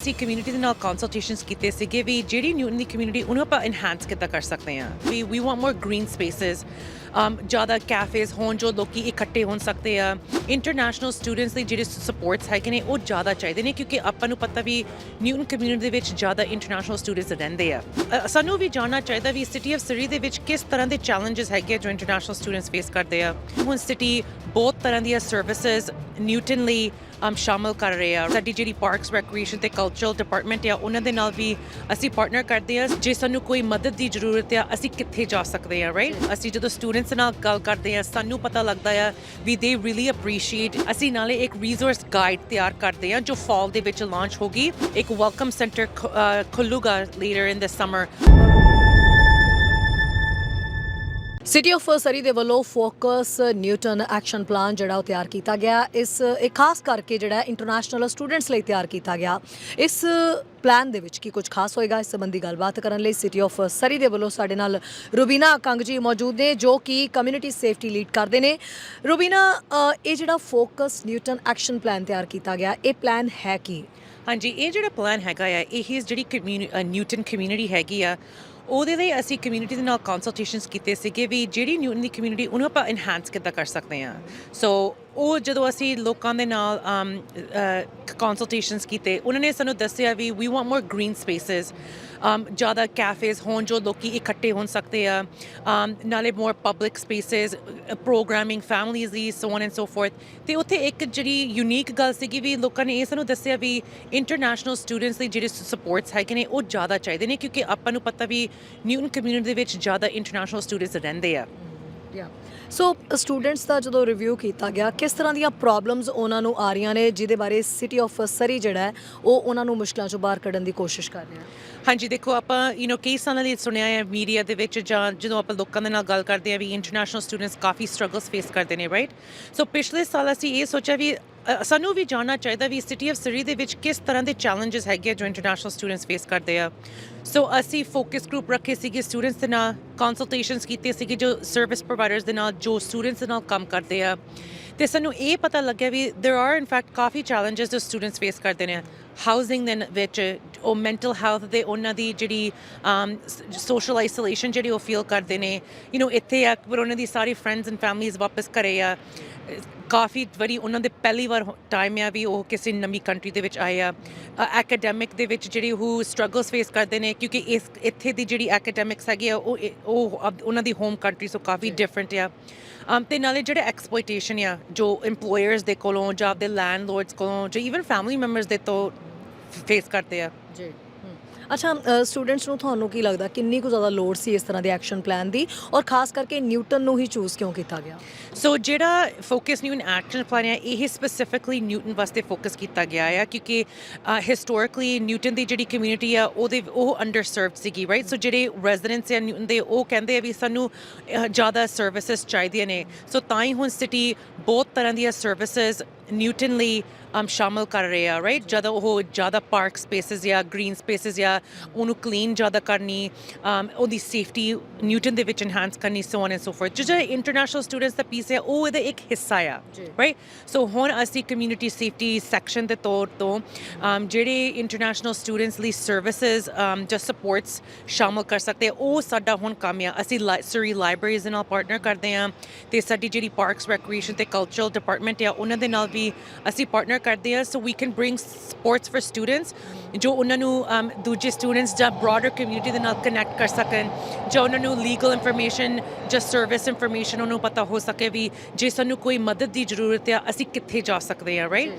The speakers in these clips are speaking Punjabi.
ਅਸੀਂ ਕਮਿਊਨਿਟੀ ਦੇ ਨਾਲ ਕੰਸਲਟੇਸ਼ਨਸ ਕੀਤੇ ਸੀਗੇ ਵੀ ਜਿਹੜੀ ਨਿਊਟਨ ਦੀ ਕਮਿਊਨਿਟੀ ਉਹਨੂੰ ਆਪਾਂ ਐਨਹਾਂਸ ਕਿੱਦਾਂ ਕਰ ਸਕਦੇ ਹਾਂ we we want more green spaces um ਜ਼ਿਆਦਾ ਕੈਫੇਜ਼ ਹੋਣ ਜੋ ਲੋਕੀ ਇਕੱਠੇ ਹੋ ਸਕਦੇ ਆ। ਇੰਟਰਨੈਸ਼ਨਲ ਸਟੂਡੈਂਟਸ ਲਈ ਜਿਹੜੇ ਸਪੋਰਟਸ ਹੈਗੇ ਨੇ ਉਹ ਜ਼ਿਆਦਾ ਚਾਹੀਦੇ ਨੇ ਕਿਉਂਕਿ ਆਪਾਂ ਨੂੰ ਪਤਾ ਵੀ ਨਿਊਟਨ ਕਮਿਊਨਿਟੀ ਦੇ ਵਿੱਚ ਜ਼ਿਆਦਾ ਇੰਟਰਨੈਸ਼ਨਲ ਸਟੂਡੈਂਟਸ ਰਹਿੰਦੇ ਆ। ਸਾਨੂੰ ਵੀ ਜਾਣਨਾ ਚਾਹੀਦਾ ਵੀ ਸਿਟੀ ਆਫ ਸਰੀ ਦੇ ਵਿੱਚ ਕਿਸ ਤਰ੍ਹਾਂ ਦੇ ਚੈਲੰਜਸ ਹੈਗੇ ਆ ਜੋ ਇੰਟਰਨੈਸ਼ਨਲ ਸਟੂਡੈਂਟਸ ਫੇਸ ਕਰਦੇ ਆ। ਹੁਣ ਸਿਟੀ ਬਹੁਤ ਤਰ੍ਹਾਂ ਦੀਆਂ ਸਰਵਿਸਿਜ਼ ਨਿਊਟਨ ਲਈ um, ਸ਼ਾਮਲ ਕਰ ਰਹੇ ਆ। ਸਾਡੀ ਜਿਹੜੀ ਪਾਰਕਸ ਰੈਕ੍ਰੀਏਸ਼ਨ ਤੇ ਕਲਚਰਲ ਡਿਪਾਰਟਮੈਂਟ ਆ ਉਹਨਾਂ ਦੇ ਨਾਲ ਵੀ ਅਸੀਂ ਪਾਰਟਨਰ ਕਰਦੇ ਆ। ਜੇ ਸਾਨੂੰ ਕੋਈ ਮਦਦ ਦੀ ਜ਼ਰੂਰਤ ਆ ਅਸੀਂ ਕਿੱਥੇ ਜਾ ਸਕਦੇ ਆ ਰਾਈਟ ਅਸੀਂ ਜਦੋਂ ਸਟੂਡੈਂਟ ਸਟੂਡੈਂਟਸ ਨਾਲ ਗੱਲ ਕਰਦੇ ਆ ਸਾਨੂੰ ਪਤਾ ਲੱਗਦਾ ਆ ਵੀ ਦੇ ਰੀਲੀ ਅਪਰੀਸ਼ੀਏਟ ਅਸੀਂ ਨਾਲੇ ਇੱਕ ਰਿਸੋਰਸ ਗਾਈਡ ਤਿਆਰ ਕਰਦੇ ਆ ਜੋ ਫਾਲ ਦੇ ਵਿੱਚ ਲਾਂਚ ਹੋਗੀ ਇੱਕ welcome centre ਖੁੱਲੂਗਾ later in this summer city of Surrey ਦੇ ਵੱਲੋਂ ਫੋਕਸ ਨਿਊਟਨ ਐਕਸ਼ਨ ਪਲਾਨ ਜਿਹੜਾ ਉਹ ਤਿਆਰ ਕੀਤਾ ਗਿਆ। ਇਸ, ਇਹ ਖਾਸ ਕਰਕੇ ਜਿਹੜਾ ਇੰਟਰਨੈਸ਼ਨਲ ਸਟੂਡੈਂਟਸ ਲਈ ਤਿਆਰ ਕੀਤਾ ਗਿਆ। ਇਸ ਪਲਾਨ ਦੇ ਵਿੱਚ ਕੀ ਕੁਝ ਖਾਸ ਹੋਏਗਾ? ਇਸ ਸੰਬੰਧੀ ਗੱਲਬਾਤ ਕਰਨ ਲਈ ਸਿਟੀ ਆਫ ਸਰੀ ਦੇ ਵੱਲੋਂ ਸਾਡੇ ਨਾਲ ਰੁਬੀਨਾ ਕੰਗ ਜੀ ਮੌਜੂਦ ਨੇ, ਜੋ ਕਿ ਕਮਿਊਨਿਟੀ ਸੇਫਟੀ ਲੀਡ ਕਰਦੇ ਨੇ। ਰੁਬੀਨਾ ਇਹ ਜਿਹੜਾ ਫੋਕਸ ਨਿਊਟਨ ਐਕਸ਼ਨ ਪਲਾਨ ਤਿਆਰ ਕੀਤਾ ਗਿਆ, ਇਹ ਪਲਾਨ ਹੈ ਕੀ? ਹਾਂਜੀ, ਇਹ ਜਿਹੜਾ ਪਲਾਨ ਹੈਗਾ ਆ, ਇਹ ਜਿਹੜੀ ਕਮਿਊਨਿਟੀ ਨਿਊਟਨ ਕਮਿਊਨਿਟੀ ਹੈਗੀ ਆ ਉਹਦੇ ਲਈ ਅਸੀਂ ਕਮਿਊਨਿਟੀ ਦੇ ਨਾਲ ਕੰਸਲਟੇਸ਼ਨਸ ਕੀਤੇ ਸੀਗੇ ਵੀ ਜਿਹੜੀ ਨਿਊਟਨ ਦੀ ਕਮਿਊਨਿਟੀ ਉਹਨੂੰ ਆਪਾਂ ਐਨਹਾਂਸ ਕਿੱਦਾਂ ਕਰ ਸਕਦੇ ਹਾਂ। ਸੋ ਉਹ ਜਦੋਂ ਅਸੀਂ ਲੋਕਾਂ ਦੇ ਨਾਲ ਕੰਸਲਟੇਸ਼ਨਸ ਕੀਤੇ, ਉਹਨਾਂ ਨੇ ਸਾਨੂੰ ਦੱਸਿਆ we we want more green spaces ਜ਼ਿਆਦਾ ਕੈਫੇਜ਼ ਹੋਣ ਜੋ ਲੋਕੀ ਇਕੱਠੇ ਹੋ ਸਕਦੇ ਆ। ਨਾਲੇ more public spaces programming families the so on and so forth ਤੇ ਉੱਥੇ ਇੱਕ ਜਿਹੜੀ ਯੂਨੀਕ ਗੱਲ ਸੀਗੀ ਵੀ ਲੋਕਾਂ ਨੇ ਇਹ ਸਾਨੂੰ ਦੱਸਿਆ ਵੀ ਇੰਟਰਨੈਸ਼ਨਲ ਸਟੂਡੈਂਟਸ ਲਈ ਜਿਹੜੇ ਸਪੋਰਟਸ ਹੈਗੇ ਨੇ, ਉਹ ਜ਼ਿਆਦਾ ਚਾਹੀਦੇ ਨੇ ਕਿਉਂਕਿ ਆਪਾਂ ਨੂੰ ਪਤਾ ਵੀ ਨਿਊਟਨ ਕਮਿਊਨਿਟੀ ਦੇ ਵਿੱਚ ਜ਼ਿਆਦਾ ਇੰਟਰਨੈਸ਼ਨਲ ਸਟੂਡੈਂਟਸ ਰਹਿੰਦੇ ਆ। ਯਾ ਸੋ ਸਟੂਡੈਂਟਸ ਦਾ ਜਦੋਂ ਰਿਵਿਊ ਕੀਤਾ ਗਿਆ, ਕਿਸ ਤਰ੍ਹਾਂ ਦੀਆਂ ਪ੍ਰੋਬਲਮਸ ਉਹਨਾਂ ਨੂੰ ਆ ਰਹੀਆਂ ਨੇ, ਜਿਹਦੇ ਬਾਰੇ ਸਿਟੀ ਆਫ ਸਰੀ ਜਿਹੜਾ ਹੈ, ਉਹ ਉਹਨਾਂ ਨੂੰ ਮੁਸ਼ਕਲਾਂ ਚੋਂ ਬਾਹਰ ਕੱਢਣ ਦੀ ਕੋਸ਼ਿਸ਼ ਕਰ ਰਿਹਾ ਹੈ। ਹਾਂਜੀ, ਦੇਖੋ ਆਪਾਂ ਯੂ نو ਕਈ ਸਾਲਾਂ ਲਈ ਸੁਣਿਆ ਹੈ ਮੀਡੀਆ ਦੇ ਵਿੱਚ, ਜਾਂ ਜਦੋਂ ਆਪਾਂ ਲੋਕਾਂ ਦੇ ਨਾਲ ਗੱਲ ਕਰਦੇ ਆ ਵੀ ਇੰਟਰਨੈਸ਼ਨਲ ਸਟੂਡੈਂਟਸ ਕਾਫੀ ਸਟਰਗਲਸ ਫੇਸ ਕਰਦੇ ਨੇ ਰਾਈਟ ਸੋ ਪਿਛਲੇ ਸਾਲ ਅਸੀਂ ਇਹ ਸੋਚਿਆ ਵੀ ਸਾਨੂੰ ਵੀ ਜਾਣਨਾ ਚਾਹੀਦਾ ਵੀ ਸਿਟੀ ਆਫ ਸਰੀ ਦੇ ਵਿੱਚ ਕਿਸ ਤਰ੍ਹਾਂ ਦੇ ਚੈਲੰਜਸ ਹੈਗੇ ਆ ਜੋ ਇੰਟਰਨੈਸ਼ਨਲ ਸਟੂਡੈਂਟਸ ਫੇਸ ਕਰਦੇ ਆ। ਸੋ ਅਸੀਂ ਫੋਕਸ ਗਰੁੱਪ ਰੱਖੇ ਸੀਗੇ ਸਟੂਡੈਂਟਸ ਦੇ ਨਾਲ ਕੰਸਲਟੇਸ਼ਨਸ ਕੀਤੇ ਸੀਗੇ ਜੋ ਸਰਵਿਸ ਪ੍ਰੋਵਾਈਡਰਸ ਦੇ ਨਾਲ, ਜੋ ਸਟੂਡੈਂਟਸ ਦੇ ਨਾਲ ਕੰਮ ਕਰਦੇ ਆ। ਤੇ ਸਾਨੂੰ ਇਹ ਪਤਾ ਲੱਗਿਆ ਵੀ there ਆਰ in fact ਕਾਫੀ challenges ਜੋ ਸਟੂਡੈਂਟਸ ਫੇਸ ਕਰਦੇ ਨੇ। ਹਾਊਸਿੰਗ ਦੇ ਵਿੱਚ, ਉਹ ਮੈਂਟਲ ਹੈਲਥ ਦੇ ਉਹਨਾਂ ਦੀ ਜਿਹੜੀ um, ਸੋਸ਼ਲ ਆਈਸੋਲੇਸ਼ਨ ਜਿਹੜੀ ਉਹ ਫੀਲ ਕਰਦੇ ਨੇ। ਯੂ نو ਇੱਥੇ ਆ ਪਰ ਉਹਨਾਂ ਦੀ ਸਾਰੀ ਫਰੈਂਡਸ ਐਂਡ ਫੈਮਲੀਜ਼ ਵਾਪਸ ਘਰੇ ਆ। ਕਾਫੀ ਵਾਰੀ ਉਹਨਾਂ ਦੇ ਪਹਿਲੀ ਵਾਰ ਟਾਈਮ ਆ ਵੀ ਉਹ ਕਿਸੇ ਨਵੀਂ ਕੰਟਰੀ ਦੇ ਵਿੱਚ ਆਏ ਆ। ਐਕੈਡੈਮਿਕ ਦੇ ਵਿੱਚ ਜਿਹੜੀ ਉਹ ਸਟਰਗਲਸ ਫੇਸ ਕਰਦੇ ਨੇ ਕਿਉਂਕਿ ਇਸ ਇੱਥੇ ਦੀ ਜਿਹੜੀ ਐਕੈਡੈਮਿਕਸ ਹੈਗੀ ਆ, ਉਹ ਉਹ ਉਹਨਾਂ ਦੀ ਹੋਮ ਕੰਟਰੀ ਤੋਂ ਕਾਫੀ ਡਿਫਰੈਂਟ ਆ। um, ਤੇ ਨਾਲੇ ਜਿਹੜੇ ਐਕਸਪਲੋਇਟੇਸ਼ਨ ਆ ਜੋ EMPLOYERS ਦੇ ਕੋਲੋਂ ਜਾਂ ਆਪਦੇ ਲੈਂਡਲੋਰਡਸ ਕੋਲੋਂ ਜਾਂ ਇਵਨ ਫੈਮਿਲੀ ਮੈਂਬਰਸ ਦੇ ਤੋਂ ਫੇਸ ਕਰਦੇ ਆ। ਜੀ। ਅੱਛਾ ਸਟੂਡੈਂਟਸ ਨੂੰ ਤੁਹਾਨੂੰ ਕੀ ਲੱਗਦਾ ਕਿੰਨੀ ਕੁ ਜ਼ਿਆਦਾ ਲੋੜ ਸੀ ਇਸ ਤਰ੍ਹਾਂ ਦੇ ਐਕਸ਼ਨ ਪਲਾਨ ਦੀ? ਔਰ ਖਾਸ ਕਰਕੇ ਨਿਊਟਨ ਨੂੰ ਹੀ ਚੂਜ਼ ਕਿਉਂ ਕੀਤਾ ਗਿਆ? ਸੋ ਜਿਹੜਾ ਫੋਕਸ ਨਿਊਟਨ ਐਕਸ਼ਨ ਪਲਾਨ ਹੈ, ਇਹ ਸਪੈਸੀਫਿਕਲੀ ਨਿਊਟਨ ਵਾਸਤੇ ਫੋਕਸ ਕੀਤਾ ਗਿਆ ਹੈ ਕਿਉਂਕਿ ਹਿਸਟੋਰਿਕਲੀ ਨਿਊਟਨ ਦੀ ਜਿਹੜੀ ਕਮਿਊਨਿਟੀ ਆ, ਉਹਦੇ, ਉਹ ਅੰਡਰਸਰਵਡ ਸੀਗੀ ਰਾਈਟ ਸੋ ਜਿਹੜੇ ਰੈਜ਼ੀਡੈਂਟਸ ਆ ਨਿਊਟਨ ਦੇ, ਉਹ ਕਹਿੰਦੇ ਆ ਵੀ ਸਾਨੂੰ ਜ਼ਿਆਦਾ ਸਰਵਿਸਿਜ਼ ਚਾਹੀਦੀਆਂ ਨੇ। ਸੋ ਤਾਂ ਹੀ ਹੁਣ ਸਿਟੀ ਬਹੁਤ ਤਰ੍ਹਾਂ ਦੀਆਂ ਸਰਵਿਸਿਜ਼ ਨਿਊਟਨ ਲਈ um, ਸ਼ਾਮਲ ਕਰ ਰਹੇ ਆ ਰਾਈਟ ਜਦੋਂ ਉਹ ਜ਼ਿਆਦਾ ਪਾਰਕ ਸਪੇਸਿਸ ਜਾਂ ਗ੍ਰੀਨ ਸਪੇਸਿਸ ਜਾਂ ਉਹਨੂੰ ਕਲੀਨ ਜ਼ਿਆਦਾ ਕਰਨੀ um, ਉਹਦੀ ਸੇਫਟੀ ਨਿਊਟਨ ਦੇ ਵਿੱਚ ਐਨਹਾਂਸ ਕਰਨੀ so on and so forth ਜਿਹੜਾ ਇੰਟਰਨੈਸ਼ਨਲ ਸਟੂਡੈਂਟਸ ਦਾ ਪੀਸ ਹੈ ਉਹ ਇਹਦਾ ਇੱਕ ਹਿੱਸਾ ਆ। ਰਾਈਟ ਸੋ ਹੁਣ ਅਸੀਂ ਕਮਿਊਨਿਟੀ ਸੇਫਟੀ ਸੈਕਸ਼ਨ ਦੇ ਤੌਰ ਤੋਂ um, ਜਿਹੜੇ ਇੰਟਰਨੈਸ਼ਨਲ ਸਟੂਡੈਂਟਸ ਲਈ ਸਰਵਿਸਿਜ਼ ਜਾਂ ਸਪੋਰਟਸ ਸ਼ਾਮਲ ਕਰ ਸਕਦੇ ਉਹ ਸਾਡਾ ਹੁਣ ਕੰਮ ਆ ਅਸੀਂ ਸਰੀ ਲਾਇਬ੍ਰੇਰੀਜ਼ ਨਾਲ ਪਾਰਟਨਰ ਕਰਦੇ ਆ ਤੇ ਸਾਡੀ ਜਿਹੜੀ ਪਾਰਕਸ ਰੈਕ੍ਰੀਏਸ਼ਨ ਤੇ ਕਲਚਰਲ ਡਿਪਾਰਟਮੈਂਟ ਆ ਉਹਨਾਂ ਦੇ ਨਾਲ ਵੀ ਅਸੀਂ ਪਾਰਟਨਰ ਕਰਦੇ ਆ so we can bring supports for students ਜੋ ਉਹਨਾਂ ਨੂੰ ਦੂਜੇ ਸਟੂਡੈਂਟਸ ਜਾਂ ਬ੍ਰੌਡਰ ਕਮਿਊਨਿਟੀ ਦੇ ਨਾਲ ਕਨੈਕਟ ਕਰ ਸਕਣ ਜਾਂ ਉਹਨਾਂ ਨੂੰ ਲੀਗਲ ਇਨਫੋਰਮੇਸ਼ਨ ਜਾਂ ਸਰਵਿਸ ਇਨਫੋਰਮੇਸ਼ਨ ਉਹਨੂੰ ਪਤਾ ਹੋ ਸਕੇ ਵੀ ਜੇ ਸਾਨੂੰ ਕੋਈ ਮਦਦ ਦੀ ਜ਼ਰੂਰਤ ਆ ਅਸੀਂ ਕਿੱਥੇ ਜਾ ਸਕਦੇ ਆ ਰਾਈਟ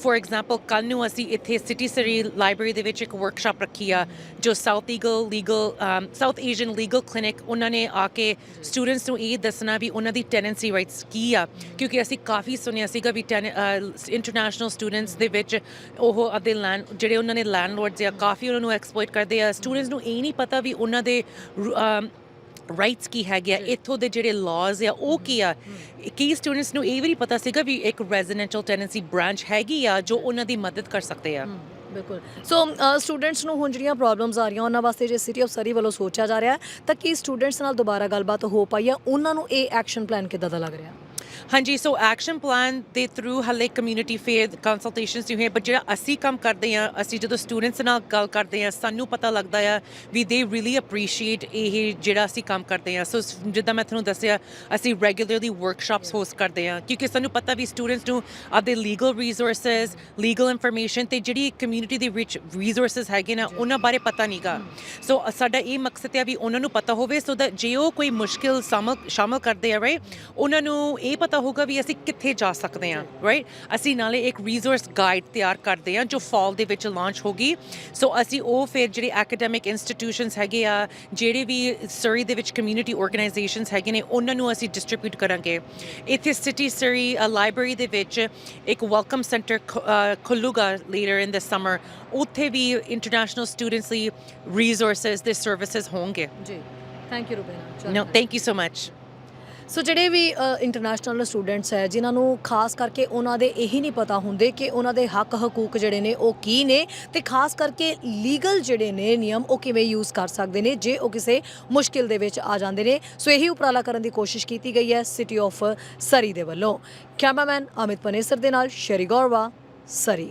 ਫੋਰ ਐਗਜ਼ਾਮਪਲ ਕੱਲ ਨੂੰ ਅਸੀਂ ਇੱਥੇ ਸਿਟੀ ਸਰੀ ਲਾਇਬ੍ਰੇਰੀ ਦੇ ਵਿੱਚ ਇੱਕ ਵਰਕਸ਼ਾਪ ਰੱਖੀ ਆ ਜੋ south eagle legal South Asian Legal Clinic ਉਹਨਾਂ ਨੇ ਆ ਕੇ ਸਟੂਡੈਂਟਸ ਨੂੰ ਇਹ ਦੱਸਣਾ ਵੀ ਉਹਨਾਂ ਦੀ ਟੈਨੈਂਸੀ ਰਾਈਟਸ ਕੀ ਆ ਕਿਉਂਕਿ ਅਸੀਂ ਕਾਫੀ ਸੁਣਿਆ ਸੀਗਾ ਵੀ ਇੰਟਰਨੈਸ਼ਨਲ ਸਟੂਡੈਂਟਸ ਦੇ ਵਿੱਚ ਉਹ ਆਪਦੇ ਲੈਂਡ ਜਿਹੜੇ ਉਹਨਾਂ ਨੇ ਲੈਂਡਲੋਰਡਸ ਆ ਕਾਫੀ ਉਹਨਾਂ ਨੂੰ ਐਕਸਪਲੋਇਟ ਕਰਦੇ ਆ। ਸਟੂਡੈਂਟਸ ਨੂੰ ਇਹ ਨਹੀਂ ਪਤਾ ਵੀ ਉਹਨਾਂ ਦੇ ਰਾਈਟਸ ਕੀ ਹੈਗੇ ਆ ਇੱਥੋਂ ਦੇ ਜਿਹੜੇ ਲਾਜ਼ ਆ ਉਹ ਕੀ ਆ। ਕਈ ਸਟੂਡੈਂਟਸ ਨੂੰ ਇਹ ਵੀ ਨਹੀਂ ਪਤਾ ਸੀਗਾ ਵੀ ਇੱਕ ਰੈਜ਼ੀਡੈਂਸ਼ੀਅਲ ਟੈਨੈਂਸੀ ਬ੍ਰਾਂਚ ਹੈਗੀ ਆ ਜੋ ਉਹਨਾਂ ਦੀ ਮਦਦ ਕਰ ਸਕਦੇ ਆ। ਬਿਲਕੁਲ। ਸੋ ਸਟੂਡੈਂਟਸ ਨੂੰ ਹੁਣ ਜਿਹੜੀਆਂ ਪ੍ਰੋਬਲਮਸ ਆ ਰਹੀਆਂ ਉਹਨਾਂ ਵਾਸਤੇ ਜੇ ਸਿਟੀ ਆਫ ਸਰੀ ਵੱਲੋਂ ਸੋਚਿਆ ਜਾ ਰਿਹਾ ਤਾਂ ਕੀ ਸਟੂਡੈਂਟਸ ਨਾਲ ਦੁਬਾਰਾ ਗੱਲਬਾਤ ਹੋ ਪਾਈ ਹੈ? ਉਹਨਾਂ ਨੂੰ ਇਹ ਐਕਸ਼ਨ ਪਲਾਨ ਕਿੱਦਾਂ ਦਾ ਲੱਗ ਰਿਹਾ? ਹਾਂਜੀ ਸੋ ਐਕਸ਼ਨ ਪਲਾਨ ਦੇ ਥਰੂ ਹਲੇ ਕਮਿਊਨਿਟੀ ਫੇਅਰ ਕੰਸਲਟੇਸ਼ਨਸ ਨਹੀਂ ਹੋਏ ਬਟ ਜਿਹੜਾ ਅਸੀਂ ਕੰਮ ਕਰਦੇ ਆ ਅਸੀਂ ਜਦੋਂ ਸਟੂਡੈਂਟਸ ਨਾਲ ਗੱਲ ਕਰਦੇ ਆ ਸਾਨੂੰ ਪਤਾ ਲੱਗਦਾ ਆ ਵੀ ਦੇ ਰੀਲੀ ਅਪਰੀਸ਼ੀਏਟ ਇਹ ਜਿਹੜਾ ਅਸੀਂ ਕੰਮ ਕਰਦੇ ਆ ਸੋ ਜਿੱਦਾਂ ਮੈਂ ਤੁਹਾਨੂੰ ਦੱਸਿਆ, ਅਸੀਂ ਰੈਗੂਲਰਲੀ ਵਰਕਸ਼ਾਪਸ ਹੋਸਟ ਕਰਦੇ ਆ ਕਿਉਂਕਿ ਸਾਨੂੰ ਪਤਾ ਵੀ ਸਟੂਡੈਂਟਸ ਨੂੰ ਆਪਦੇ ਲੀਗਲ ਰਿਸੋਰਸਸ ਲੀਗਲ ਇਨਫੋਰਮੇਸ਼ਨ ਤੇ ਜਿਹੜੀ ਕਮਿਊਨਿਟੀ ਦੇ ਵਿੱਚ ਰਿਸੋਰਸਸ ਹੈਗੇ ਨਾ, ਉਹਨਾਂ ਬਾਰੇ ਪਤਾ ਨਹੀਂਗਾ ਸੋ ਸਾਡਾ ਇਹ ਮਕਸਦ ਹੈ ਵੀ ਉਹਨਾਂ ਨੂੰ ਪਤਾ ਹੋਵੇ ਸੋ that ਜੇ ਉਹ ਕੋਈ ਮੁਸ਼ਕਿਲ ਸ਼ਾਮਲ ਸ਼ਾਮਲ ਕਰਦੇ ਆ ਰਾਈਟ ਉਹਨਾਂ ਨੂੰ ਇਹ ਪਤਾ ਹੋਗਾ ਵੀ ਅਸੀਂ ਕਿੱਥੇ ਜਾ ਸਕਦੇ ਆ ਰਾਈਟ ਅਸੀਂ ਨਾਲੇ ਇੱਕ ਰਿਸੋਰਸ ਗਾਈਡ ਤਿਆਰ ਕਰਦੇ ਆ ਜੋ ਫਾਲ ਦੇ ਵਿੱਚ ਲਾਂਚ ਹੋਗੀ ਸੋ ਅਸੀਂ ਉਹ ਫਿਰ ਜਿਹੜੇ ਐਕੈਡੈਮਿਕ ਇੰਸਟੀਟਿਊਸ਼ਨਸ ਹੈਗੇ ਆ ਜਿਹੜੇ ਵੀ ਸਰੀ ਦੇ ਵਿੱਚ ਕਮਿਊਨਿਟੀ ਆਰਗੇਨਾਈਜੇਸ਼ਨਸ ਹੈਗੇ ਨੇ ਉਹਨਾਂ ਨੂੰ ਅਸੀਂ ਡਿਸਟ੍ਰੀਬਿਊਟ ਕਰਾਂਗੇ। ਇੱਥੇ ਸਿਟੀ ਸਰੀ ਲਾਇਬ੍ਰੇਰੀ ਦੇ ਵਿੱਚ ਇੱਕ ਵੈਲਕਮ ਸੈਂਟਰ ਖੁੱਲੂਗਾ ਲੇਟਰ ਇਨ ਦਿਸ ਸਮਰ ਉੱਥੇ ਵੀ ਇੰਟਰਨੈਸ਼ਨਲ ਸਟੂਡੈਂਟਸ ਲਈ ਰਿਸੋਰਸਸ ਦੇ ਸਰਵਿਸਿਜ਼ ਹੋਣਗੇ। ਜੀ। Thank you Rubina No, thank you so much. So ਜਿਹੜੇ ਵੀ ਇੰਟਰਨੈਸ਼ਨਲ ਸਟੂਡੈਂਟਸ ਹੈ, ਜਿਨ੍ਹਾਂ ਨੂੰ ਖਾਸ ਕਰਕੇ ਉਹਨਾਂ ਦੇ ਇਹੀ ਨਹੀਂ ਪਤਾ ਹੁੰਦੇ ਕਿ ਉਹਨਾਂ ਦੇ ਹੱਕ ਹਕੂਕ ਜਿਹੜੇ ਨੇ ਉਹ ਕੀ ਨੇ ਤੇ ਖਾਸ ਕਰਕੇ ਲੀਗਲ ਜਿਹੜੇ ਨੇ ਨਿਯਮ ਉਹ ਕਿਵੇਂ ਯੂਜ਼ ਕਰ ਸਕਦੇ ਨੇ ਜੇ ਉਹ ਕਿਸੇ ਮੁਸ਼ਕਿਲ ਦੇ ਵਿੱਚ ਆ ਜਾਂਦੇ ਨੇ। ਸੋ ਇਹੀ ਉਪਰਾਲਾ ਕਰਨ ਦੀ ਕੋਸ਼ਿਸ਼ ਕੀਤੀ ਗਈ ਹੈ ਸਿਟੀ ਆਫ ਸਰੀ ਦੇ ਵੱਲੋਂ। ਕੈਮਰਾਮੈਨ ਅਮਿਤ ਪਨੇਸਰ ਦੇ ਨਾਲ ਸ਼ਰੀ ਗੌਰਵਾ ਸਰੀ